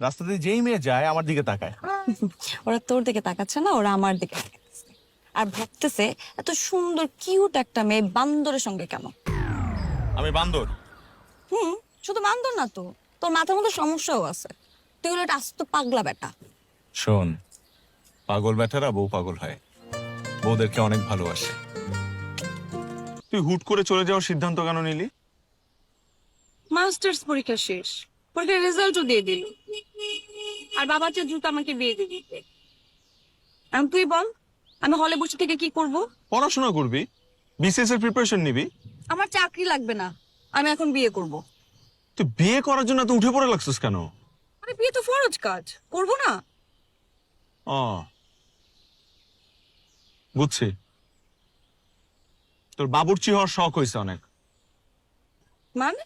রাস্তাতে যেই মেয়ে যায় আমার দিকে তাকায়। ওরা তোর দিকে তাকাচ্ছে না ওরা আমার দিকে তাকাচ্ছে। আর ভাবতেছে এত সুন্দর কিউট একটা মেয়ে বান্দরের সঙ্গে কেন আমি বান্দর। হুম শুধু বান্দর না তো। তোর মাথার মধ্যে সমস্যাও আছে। তুই হলো একটা আস্ত পাগলা বেটা। শোন পাগল ব্যাটারা বউ পাগল হয়। বউদেরকে অনেক ভালোবাসে। তুই হুট করে চলে যাওয়ার সিদ্ধান্ত কেন নিলি? মাস্টার্স পরীক্ষা শেষ। পরীক্ষার রেজাল্টও দিয়ে দিল। আর বাবা চেয়ে দ্রুত আমাকে বিয়ে দিয়ে দিতে এখন তুই বল আমি হলে বসে থেকে কি করব? পড়াশোনা করবি? বিসিএস এর প্রিপারেশন নিবি? আমার চাকরি লাগবে না আমি এখন বিয়ে করব। তুই বিয়ে করার জন্য তুই উঠে পড়ে লাগছিস কেন? আরে বিয়ে তো ফরজ কাজ করব না। ও। বুঝছি। তোর বাবুর্চি হওয়ার শখ হয়েছে অনেক। মানে?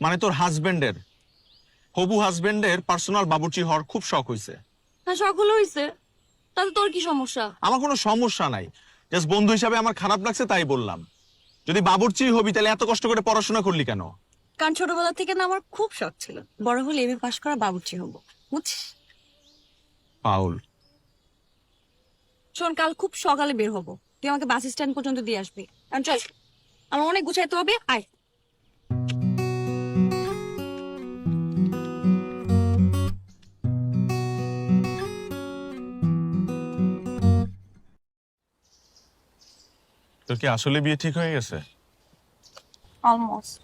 মানে তোর হাজবেন্ডের হবু হাজবেন্ডের পার্সোনাল বাবুর্চি হওয়ার খুব শখ হয়েছে হ্যাঁ হয়েছে তাতে তোর কি সমস্যা? আমার কোনো সমস্যা নাই। জাস্ট বন্ধু হিসাবে আমার খারাপ লাগছে তাই বললাম। যদি বাবুর্চি হবি তাহলে এত কষ্ট করে পড়াশোনা করলি কেন? কারণ ছোটবেলা থেকে না আমার খুব শখ ছিল। বড় হলে এবি পাশ করা বাবুর্চি হব। বুঝছিস? পাউল। শোন কাল খুব সকালে বের হব। তুই আমাকে বাস স্ট্যান্ড পর্যন্ত দিয়ে আসবি। চল আমার অনেক গুছাইতে হবে। আয়। তোর কি আসলে বিয়ে ঠিক হয়ে গেছে? অলমোস্ট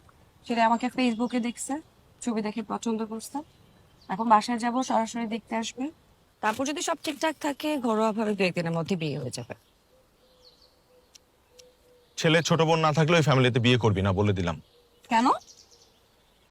সেটা আমাকে ফেসবুকে দেখছে ছবি দেখে পছন্দ করছে। এখন বাসায় যাব সরাসরি দেখতে আসবে। তারপর যদি সব ঠিকঠাক থাকে ঘরোয়া ভাবে দু একদিনের মধ্যে বিয়ে হয়ে যাবে। ছেলে ছোট বোন না থাকলে ওই ফ্যামিলিতে বিয়ে করবি না বলে দিলাম। কেন?